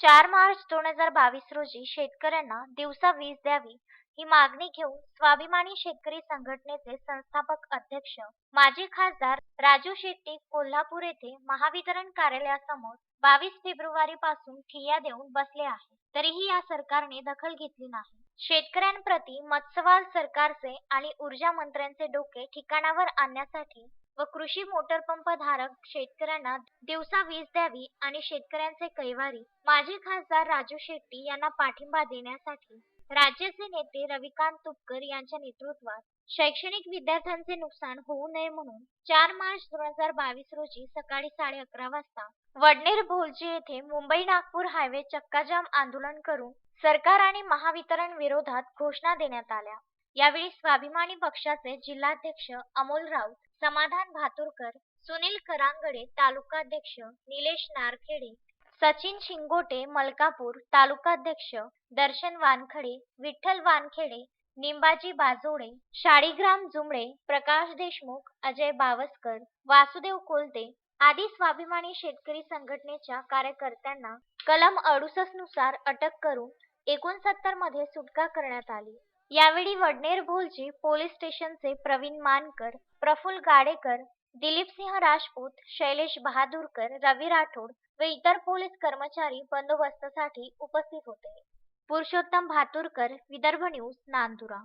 चार मार्च दोन हजार बावीस रोजी शेतकऱ्यांना दिवसा वीज द्यावी ही मागणी घेऊन स्वाभिमानी शेतकरी संघटनेचे संस्थापक अध्यक्ष माजी खासदार राजू शेट्टी कोल्हापूर येथे महावितरण कार्यालयासमोर बावीस फेब्रुवारी पासून ठिय्या देऊन बसले आहे तरीही या सरकारने दखल घेतली नाही. शेतकऱ्यांप्रती मत्सवाल सरकारचे आणि ऊर्जा मंत्र्यांचे डोके ठिकाणावर आणण्यासाठी व कृषी मोटर पंप धारक शेतकऱ्यांना दिवसा वीज द्यावी आणि शेतकऱ्यांचे कैवारी. माजी खासदार राजू शेट्टी यांना पाठिंबा देण्यासाठी राज्याचे नेते रविकांत तुपकर यांच्या नेतृत्वात शैक्षणिक विद्यार्थ्यांचे नुकसान होऊ नये म्हणून चार मार्च दोन हजार बावीस रोजी सकाळी साडे अकरा वाजता वडनेर भोलजी येथे मुंबई नागपूर हायवे चक्काजाम आंदोलन करून सरकार आणि महावितरण विरोधात घोषणा देण्यात आल्या. यावेळी स्वाभिमानी पक्षाचे जिल्हाध्यक्ष अमोल राऊत समाधान भातुरकर सुनील करांगडे तालुकाध्यक्ष निलेश नारखेडे सचिन शिंगोटे मलकापूर तालुकाध्यक्ष दर्शन वानखडे विठ्ठल वानखेडे निंबाजी बाजोडे शाळीग्राम जुमडे प्रकाश देशमुख अजय बावस्कर वासुदेव कोलते आदी स्वाभिमानी शेतकरी संघटनेच्या कार्यकर्त्यांना कलम अडुसष्टनुसार अटक करून एकोणसत्तरमध्ये सुटका करण्यात आली. यावेळी वडनेर भोलजी पोलीस स्टेशनचे प्रवीण मानकर प्रफुल गाडेकर दिलीपसिंह राजपूत शैलेश बहादूरकर रवी राठोड व इतर पोलीस कर्मचारी बंदोबस्तासाठी उपस्थित होते. पुरुषोत्तम भातुरकर विदर्भ न्यूज नांदुरा.